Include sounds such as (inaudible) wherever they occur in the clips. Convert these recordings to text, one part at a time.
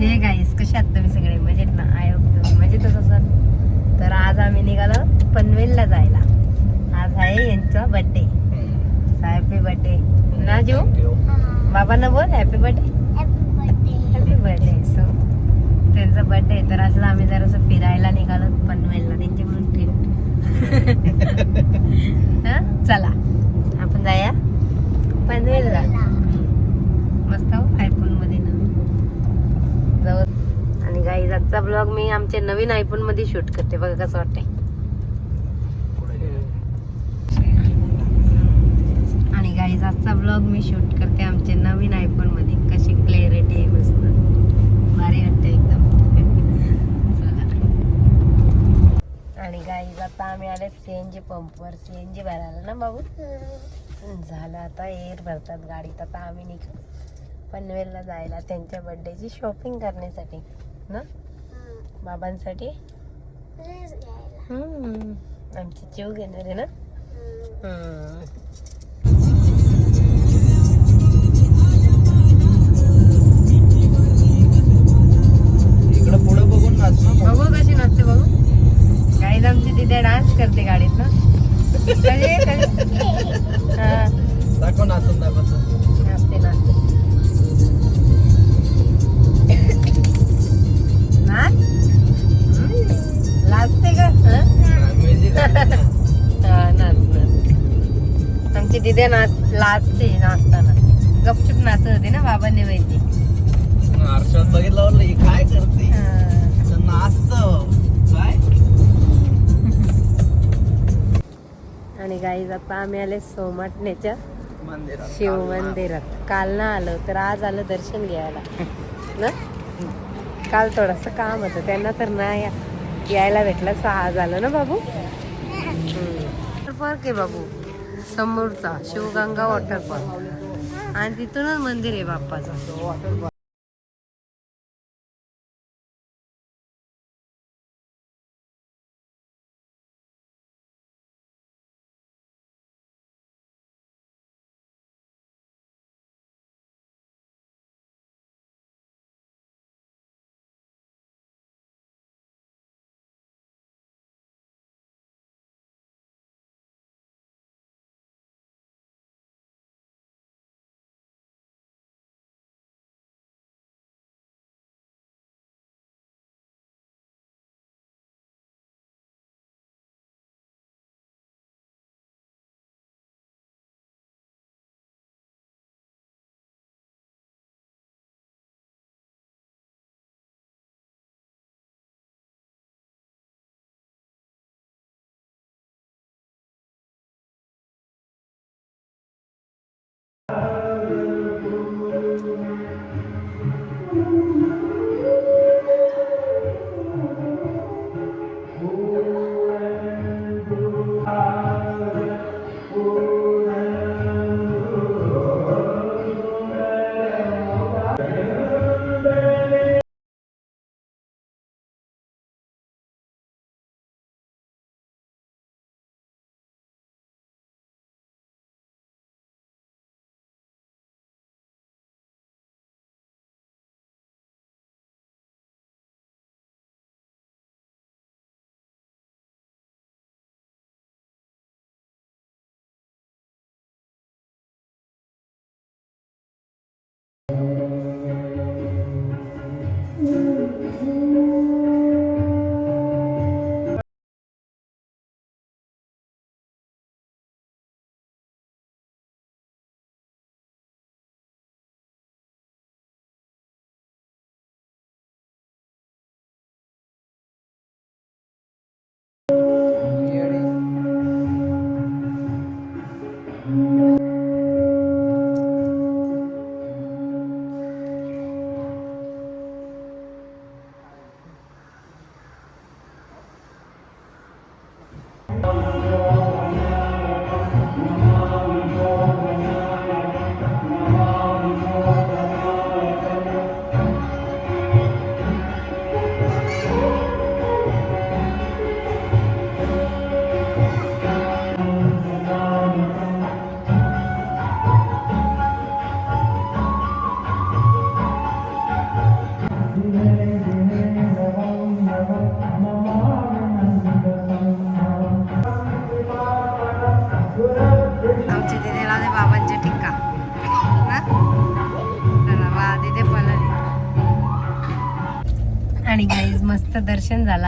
Hey guys कसे आहात तुम्ही सगळे? मजेत ना? आय होप तुम्ही मजेतच असाल. तर आज आम्ही निघालो पनवेलला जायला. आज आहे यांचा बर्थडे हॅपी बर्थडे ना जो बाबांना बोल happy birthday happy birthday so त्यांचा बर्थडे तर असं आम्ही जरासं फिरायला निघालो पनवेलला. त्यांची म्हणून ट्रीट (laughs) चला. आपण जाऊया पनवेलला. मस्त हो आयफोनमध्ये ना जाऊ आणि गाईज आजचा ब्लॉग मी आमच्या नवीन आयफोनमध्ये शूट करते. बघा कसं वाटतंय. आणि गाईज आजचा ब्लॉग मी शूट करते आमच्या नवीन आयफोनमध्ये. कशी क्लॅरिटी आहे मस्त. भारी वाटते एकदम. आणि गाईज आता आम्ही आले सीएनजी पंपवर सीएनजी भरायला ना बाबू झालं आता एअर भरतात गाडीत. आता आम्ही निघू. पनवेलला जायला त्यांच्या बर्थडेची शॉपिंग करण्यासाठी ना? बाबांसाठी? हम्म. आमची चिव घेणार आहे ना? हम्म. इकडं पुढे बघून नाच ना. बघू कशी नाचते बघू. गाईज आमची तिथे डान्स करते गाडीत ना. (laughs) हा दाखव नाचून दाखव. नाच लाजते नाचताना गपचूप नाचत होती ना बाबांनी माहिती आरशात बघितलं म्हणलं ही काय करते? तर नाचत. काय? आणि गाईज आता आम्ही आले सोमाटण्याच्या शिव मंदिरात. काल ना आलो तर आज आलं दर्शन घ्यायला. ना? काल थोडस काम होतं त्यांना तर नाही यायला भेटलं सो आज आलं ना बाबू? वॉटरपार्क आहे बाबू. समोरचा शिवगंगा वॉटरपार्क. आणि तिथूनच मंदिर आहे बाप्पाचं.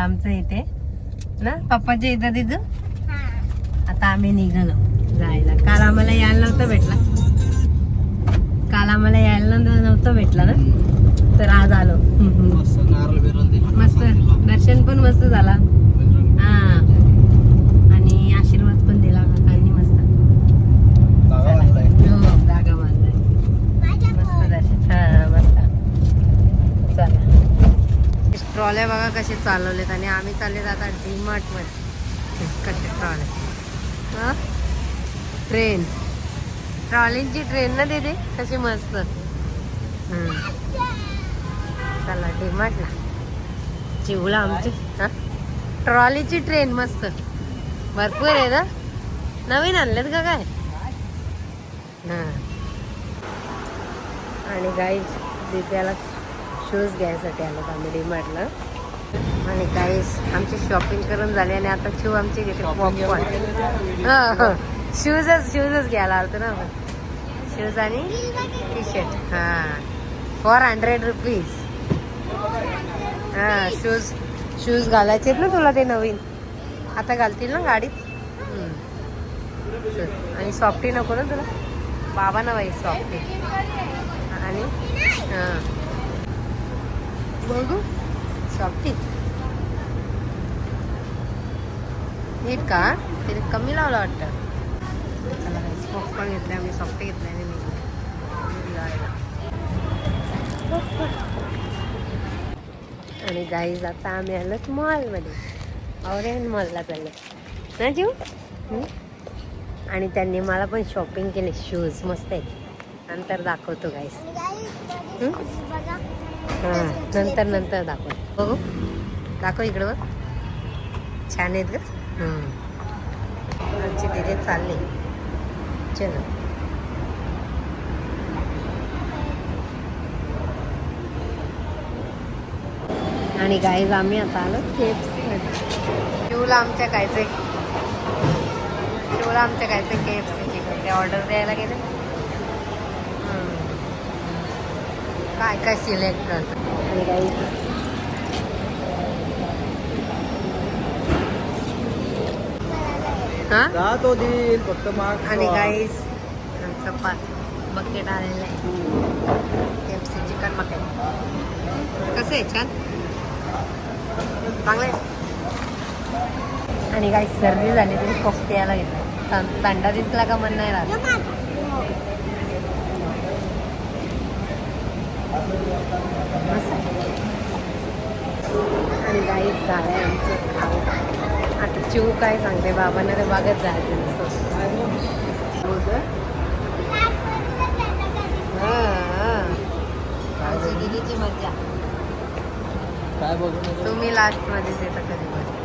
झालं आमचं इथे. ना पप्पाच्या इथं तिथं? आता आम्ही निघालो जायला. काल आम्हाला यायला नव्हतं भेटला. काल आम्हाला यायला नव्ह- नव्हतं भेटला ना? तर आज आलो. मस्त. दर्शन पण मस्त झाला हा आणि आशीर्वाद पण दिला काकांनी मस्त जागा बांधलाय. हो जागा बांधलाय मस्त दर्शन हा मस्त चला ट्रॉल्या बघा कसे चालवलेत आणि आम्ही चालले आता डीमार्टमध्ये. कसे ट्रॉले हां? ट्रेन. ट्रॉलींची ट्रेन ना देते कशी मस्त. चला चला डीमार्टला चिवला आमची. हां? ट्रॉलीची ट्रेन मस्त. भरपूर आहे ना? नवीन आणलेत का काय? हां. आणि गाईज दिद्याला शूज घ्यायसाठी आलो आम्ही डीमार्टला आणि गाईज आमची शॉपिंग करून झाली आणि आता शिव आमची घेते पॉपकॉर्न शूजच शूजच घ्यायला आलतो ना शूज आणि टी शर्ट हां. फोर हंड्रेड रुपीज हां शूज शूज घालायचे आहेत ना तुला ते नवीन? आता घालतील ना गाडीत. आणि सॉफ्टी नको ना तुला? बाबा ना बाई सॉफ्टी आणि हां. बघू. सॉफ्टी नीट का? तरी कमी लावलं वाटतं. चला पॉपकॉर्न घेतले मी सॉफ्टी घेतलं आणि मी आणि गाईज आता आम्ही आलोच मॉलमध्ये ऑरेंज मॉलला चाललो ना जीव? आणि त्यांनी मला पण शॉपिंग केली. शूज मस्त आहेत. नंतर दाखवतो गाईस हां नंतर नंतर दाखवतो. बघू. दाखव इकडं बघ. छान आहेत ग. आमची तिथे चालली. चलो. आणि गाईज आम्ही आता आलो केप्स शिवला आमच्या कायचे शिवला आमच्या कायचे केएफसी चिकन ते ऑर्डर द्यायला गेले. काय काय सिलेक्ट करत आणि गाईज हा जा तो देईल फक्त माग आणि गाईस आमचं पाच बकेट आलेलं आहे. सी चिकन बकेट कसं आहे? छान? चांगलं आहे. आणि काही सर्दी झाली तरी कोफते यायला घेतला. दांडा दिसला का? मन नाही राहत. आणि गाईस झालंय आमचं खाऊ. आता चिव काय सांगते? बाबांना ते बागत नुसतं. बघून तुम्ही लास्टमध्ये येता कधी कधी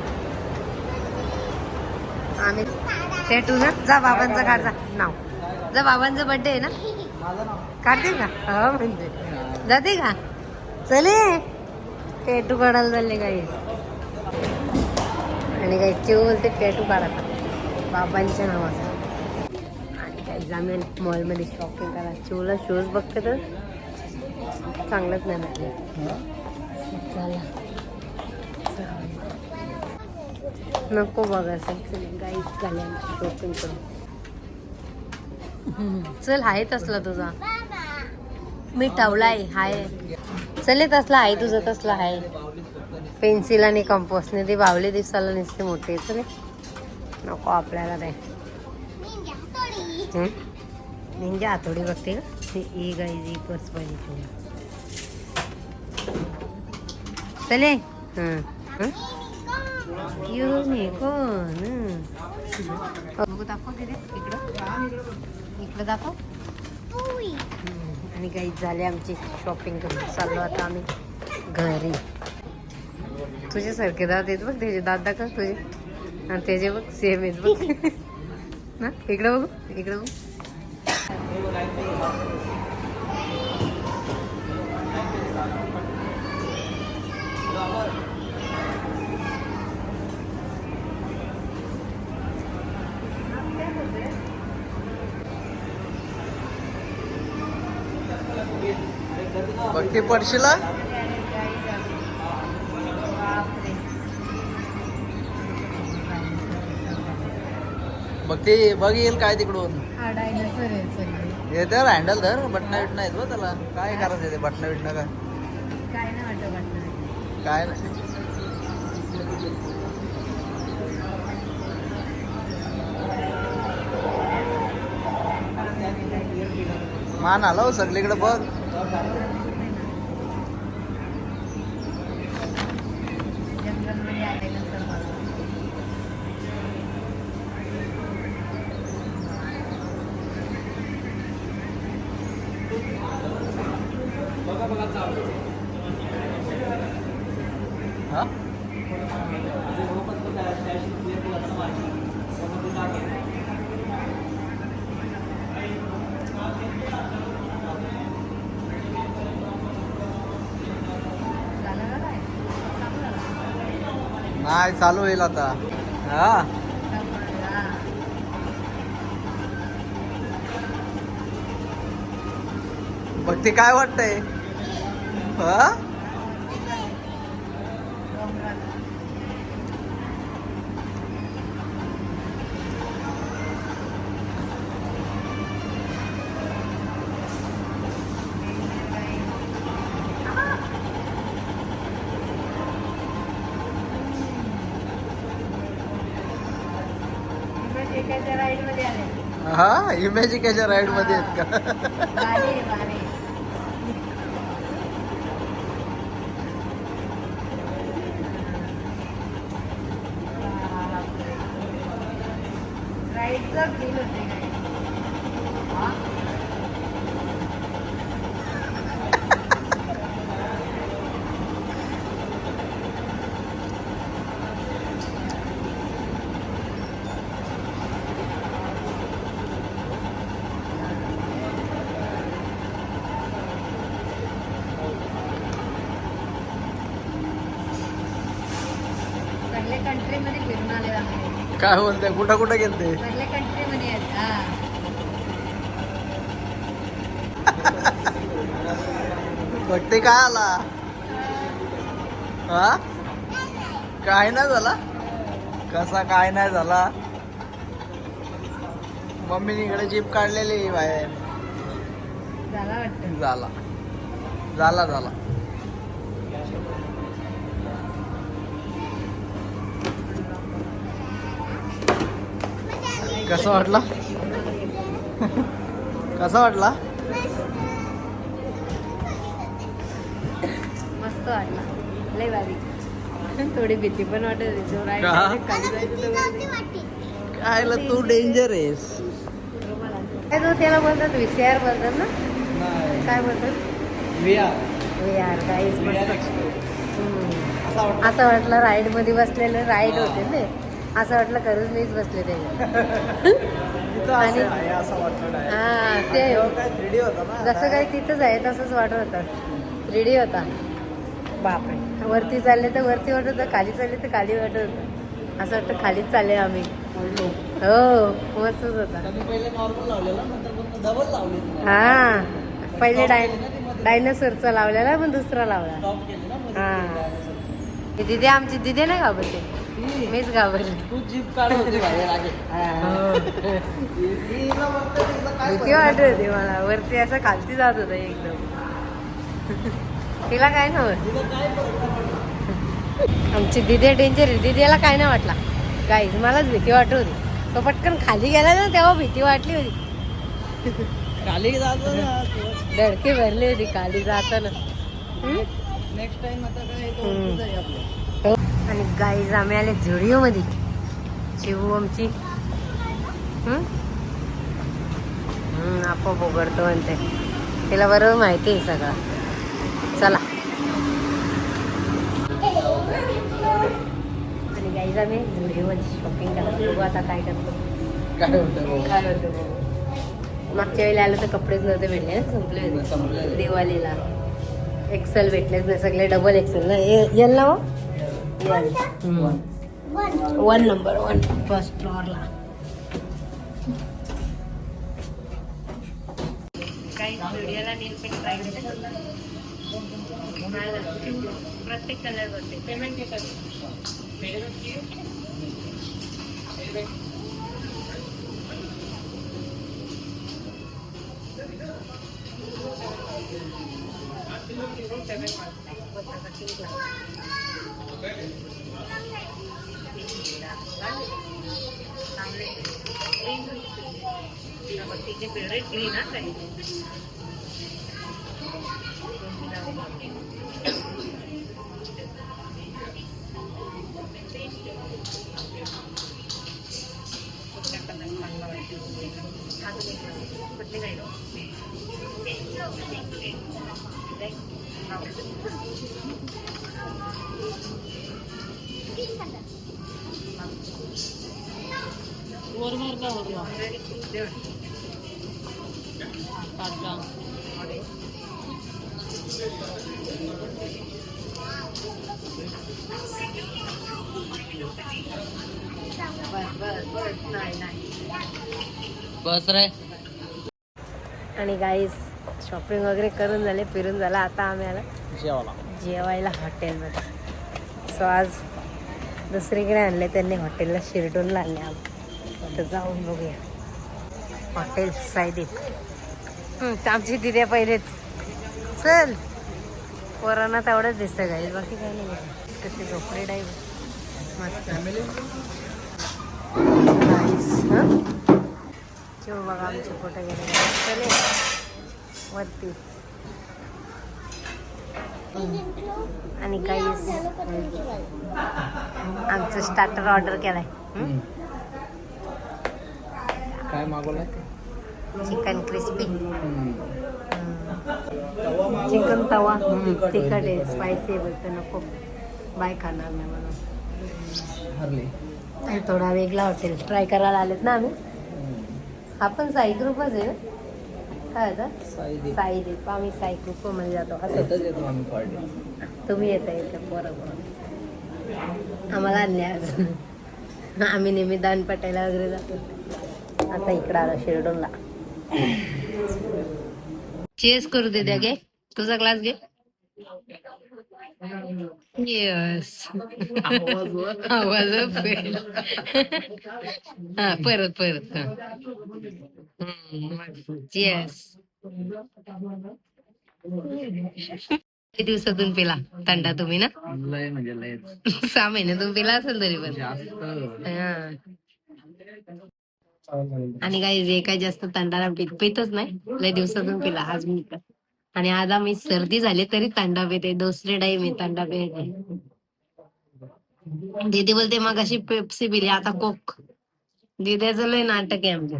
आम्ही ते तू ना जा बाबांचं काढ जा. नाव? जा बाबांचं बर्थडे आहे ना? माझं नाव? काढते का? हो म्हणजे. जाते का? चले. पेटू काढायला चालले काही आणि काही चिव बोलते पेटू काढायचा. बाबांच्या नावाचा. आणि काही आम्ही मॉलमध्ये शॉपिंग करा चिवला शूज बघते तर चांगलंच नाही म्हटलं चला. नको बघा सर गाईच झाले शॉपिंग करून. चल आहे तसला तुझा. मी ठेवलाय हाय. चल हे तसला आहे तुझं तसला आहे. पेन्सिल आणि कंपोस्टने ती बावली दिसायला नुसते मोठे चले नको आपल्याला ते? निंजा हातोडी. बघते का? ही ही गाई ही पर्स पाहिजे तुला चले. हं. हं? युनिकॉर्न बघू दाखव तिथे. इकडं. इकडं दाखव. आणि काही झाले आमची शॉपिंग करून चाललो आता आम्ही घरी. तुझ्यासारखे दात आहेत बघ त्याचे दात दाखव तुझे. आणि त्याचे बघ सेम आहेत बघ. (laughs) ना इकडं बघू इकडं बघू. पडशीला बघ ते बघ येईल काय तिकडून. हा डायनासोर आहे सगळे. हे तर हँडल धर बटना बिटना आहेत बघ त्याला. काय करायचं ते बटना बिटना काय काय नाही वाटत वाटत काय नाही. मान आला हो सगळीकडे बघ जंगलमध्ये डायनासोर बघा. हा झालं का काय? संपलं काय चालू होईल आता? हा? संपलं बघ ते काय वाटतंय? हा? राईडमध्ये हा इमॅजिकेच्या राईडमध्ये आहेत का भारी भारी राईडचं फील होते काय हा? सगळे कंट्री मध्ये फिरून आले आम्ही काय बोलते कुठं कुठं गेलते? सगळे कंट्री मध्ये आहेत. हा. बघ ते काय आला? हा? काय नाही झाला? कसा काय नाही झाला? मम्मीने इकडे जीप काढलेली बाहेर. झाला झाला. झाला झाला. कसं वाटला? कसा वाटला? मस्त वाटला. लय भारी. थोडी भीती पण वाटत होती. जो ride का? मध्ये खाली जायचं तर काय ला तू डेंजर आहेस. काय तो त्याला बोलतात व्हीसीआर बोलतात ना? काय बोलतात. असं वाटलं. राईडमध्ये बसलेलं राईड होते ना. असं वाटलं खरंच मीच बसले त्याच्यात (laughs) आणि- हा सेम जसं काही तिथंच आहे तसंच वाटत होतं. रेडी होता. बापरे. वरती चालले तर वरती वाटत होतं खाली चालले तर खाली वाटत होतं. असं वाटतं खालीच चालले आम्ही. हो मस्तच होता. हा पहिले डाय डायनासोरचा लावलेला पण दुसरा लावला. हा. दिदी आमची दिदी नाही घाबरते मीच घाबरले. तू जीप काढ होती (laughs) बाहेर आगे. भीती वाटत होती मला. वरती असं खालती जात होतं एकदम. (laughs) तिला काय नव्हतं. आमची दिदी डेंजर दिदीला काय नाही वाटला. गाईज मलाच भीती वाटत होती. तो पटकन खाली गेला ना तेव्हा भीती वाटली होती. खाली जातो ना. धडकी भरली होती खाली जाताना? नेक्स्ट टाइम आता काय हो. आणि गाईज आम्ही आले झुडिओ मध्ये चिवू आमची आपोआप उघडतो म्हणते. तिला बरोबर माहिती आहे सगळं. चला. आणि गाईज आम्ही झुडिओ मध्ये शॉपिंग करायला बघू आता काय करतो. काय होतं काय होतं बघू. मागच्या वेळेला आलं तर कपडेच नव्हते भेटले संपले. दिवाळीला. एक्सेल भेटलेच नाही सगळे डबल एक्सेल ना येल वन नंबर वन फर्स्ट फ्लोअरला प्रत्येक कलर करते पेमेंट घेतात तिचे फेवरेट ग्रीन हा काही कुठली काही वर काढला बस रे. आणि गाईस शॉपिंग वगैरे करून झाले फिरून झालं. आता आम्ही आला जेवाला जेवायला हॉटेलमध्ये सो आज दुसरीकडे आणले त्यांनी हॉटेलला शिरडूनला आणले आम्ही. तर जाऊन बघूया. हॉटेल सायदीप तर आमची दिद्या पहिलेच. चल. कोरोना तेवढंच दिसतं गाईस बाकी काही नाही कशी झोपडी डाईव्ह मस्त. Nice, किंवा बघा आमचे फोटो गेले चले. वरती. आणि काही आमचं स्टार्टर ऑर्डर केलाय? काय मागवलं चिकन क्रिस्पी चिकन तवा. तिखट आहे स्पायसी बोलतो नको. बाय खाणार नाही म्हणून. थोडा वेगळा हॉटेल ट्राय करायला आलेत ना आम्ही? हा पण साई ग्रुपच आहे. ना? काय होतं आम्ही साई ग्रुपमध्ये जातो. असं. येतो तुम्ही येता इथे बरोबर. आम्हाला आणले आज आम्ही नेहमी दान पटायला वगैरे जातो. आता इकडं आलो शिरडोनला. चेस करू दे द्या घे. तुझा ग्लास घे. येस आवाज हा परत परत येस दिवसातून पिला? थंडा तुम्ही ना? लय म्हणजे लयच. सहा महिन्यातून पिला असेल तरी पण. आणि काही जे काही जास्त थंडा पित पितच नाही. लय दिवसातून पिला आज मी. आणि आज आम्ही सर्दी झाली तरी थंडा पिते दुसरे टाईम आहे थंडा पिते दीदी बोलते मग अशी पेप्सी पिली आता कोक. दिद्याचं लय नाटक आहे आमच्या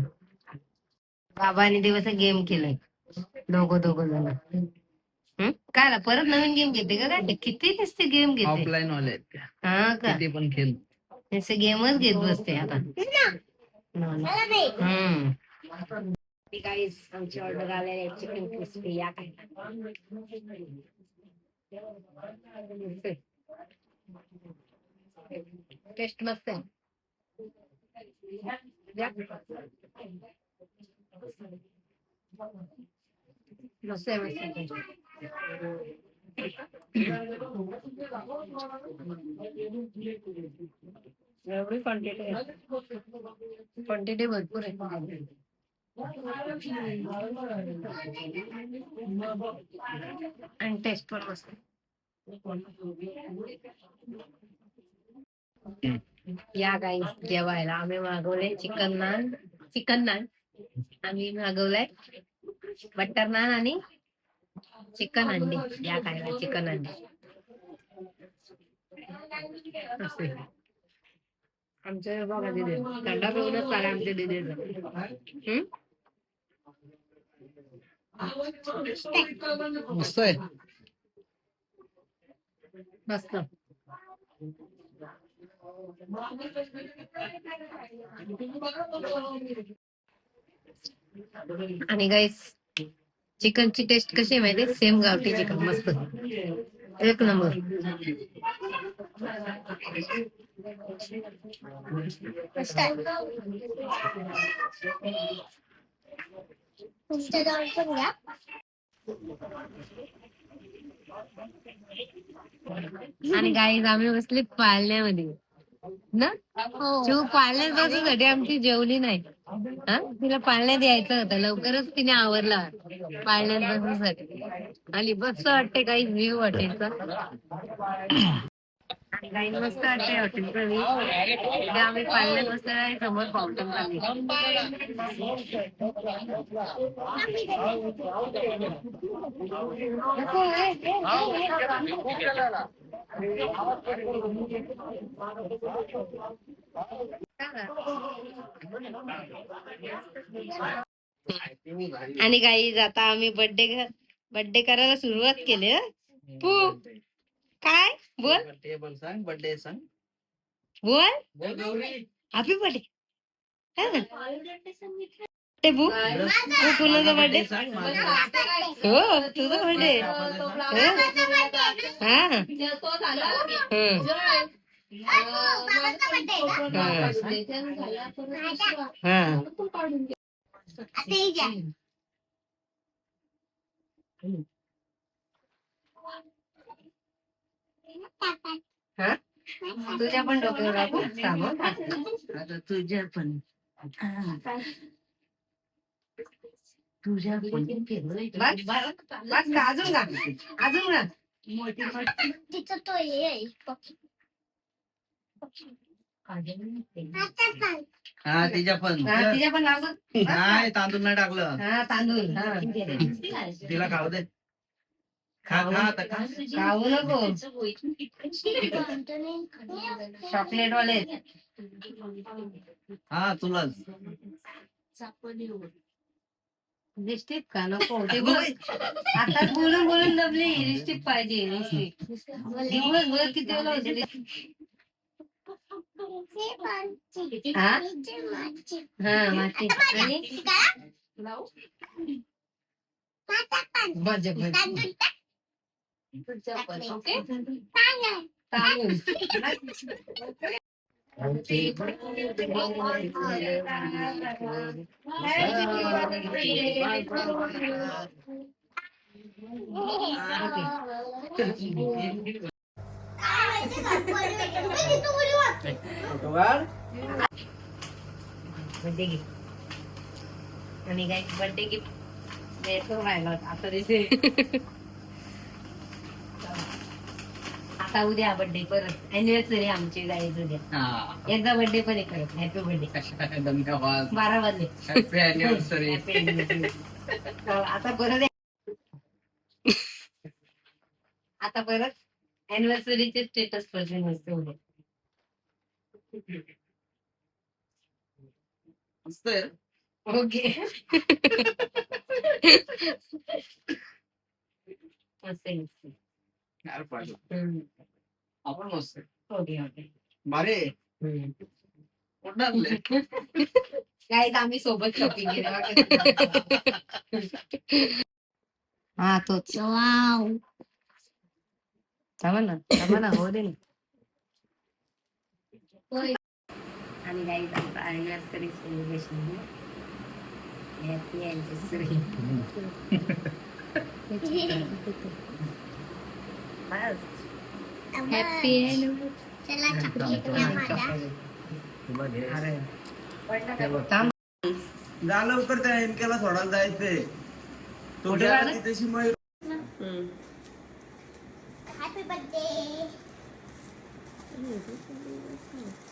बाबा आणि दिवस गेम केलाय दोघं दोघं जण. हं? काय परत नवीन गेम घेते का काय? किती दिसते गेम घेते. ऑफलाईन वाले आहेत त्या. हा का? किती पण खेळ. गेमच घेत बसते आता. हम्म गाईस आमची ऑर्डर आलेली आहे चिकन क्रिस्पी या काय टेस्ट मस्त आहे. मस्त आहे मस्त एवढी क्वांटिटी क्वांटिटी भरपूर आहे आणि टेस्ट पण मस्त. या गाई जेवायला. आम्ही मागवले चिकन नान चिकन नान आम्ही मागवलंय बटर नान आणि चिकन अंडी. या खायला चिकन अंडी. आमच्या बघा दिदे थंडा पिऊनच चालेल आमच्या दिदे मस्त आहे मस्त आणि गाईस चिकनची टेस्ट कशी आहे माहिती सेम गावठी चिकन मस्त एक नंबर तुमच्या जवळ पण घ्या आणि गाईज आम्ही बसले पाळण्यामध्ये. ना? शिव पाळण्यात बसायसाठी आमची जेवली नाही. हा? तिला पाळण्यात यायचं होतं. लवकरच तिने आवरला. पाळण्यात बसायसाठी आणि बस वाटते काही व्ह्यू हॉटेलचा आणि काही मस्त वाटते. आम्ही पाळण्यात बसलेला आहे समोर आणि आता आम्ही बर्थडे बर्थडे करायला सुरुवात केली पू काय? बोल. बर्थडे बोल सांग बर्थडे सांग. बोल. बोल गौरी. हॅपी बर्थडे ते बू. तू कुणाचा बर्थडे सांग माझा. हो तुझा बर्थडे हा. हं. हा. हा? तुझ्या पण डोक्यावर हं. आता तुझ्या पण. तुझ्या पण. बस बस का अजून का? अजून का? तो हे. हा तिच्या पण. हा, तिच्या पण तांदूळ नाही टाकलं. हा तांदूळ. हा. तिला खाऊ दे. खाऊ नको. (laughs) चॉकलेट वाले हा तुलाच. लिपस्टिक का? नको. (laughs) ते बोल. आता बोलून बोलून दबली लिपस्टिक पाहिजे लिपस्टिक दिवसभर किती वेळा होते? हा? हा माती. आणि? मजा मजा ओके बर्थडे गिफ्ट आणि काय बर्थडे गिफ्ट द्यायचं राहिलं होतं. आता देते आता उद्या बर्थडे परत अॅनिव्हर्सरी आमची जायचं उद्या हा एकदा बर्थडे पण आहे करत हॅपी बर्थडे कशा दमकावाज बारा वाजले हॅपी अॅनिव्हर्सरी Happy anniversary. तर आता परत आता परत अॅनिव्हर्सरीचे स्टेटस पर्सन असते उद्या मस्त (laughs) आहे रे. ओके मस्त आहे, मस्त आहे. यार पाडलं. हम्म. आपण मस्त? काय आम्ही सोबत शॉपिंग केली हा तोच. वाव थांबा ना थांबा ना हो दे. आणि गाईज आमचा अॅनिव्हर्सरी सेलिब्रेशन हॅपी अॅनिव्हर्सरी बस. हॅपी जा लवकर त्या एमकेला सोडायला जायचंय. तो कुठे गेला जायचं? की तशी मयूर हॅपी बर्थडे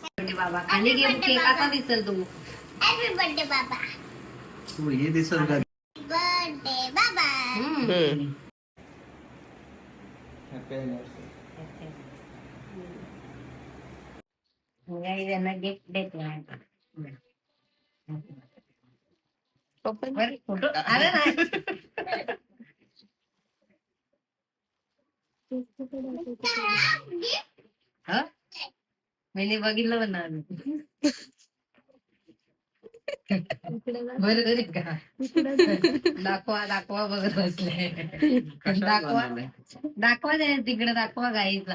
म्हणजे बाबा. केक कसा दिसेल तू हॅपी बर्थडे बाबा. तू हे दिसल का? बर्थडे बाबा. गाईज यांना गिफ्ट देतो बरं, फोटो अरे नाही हा? मी बघितलं पण नाही बरोबर आहे का? दाखवा दाखवा बघत बसले. दाखवा. दाखवा ते तिकडे दाखवा गाईला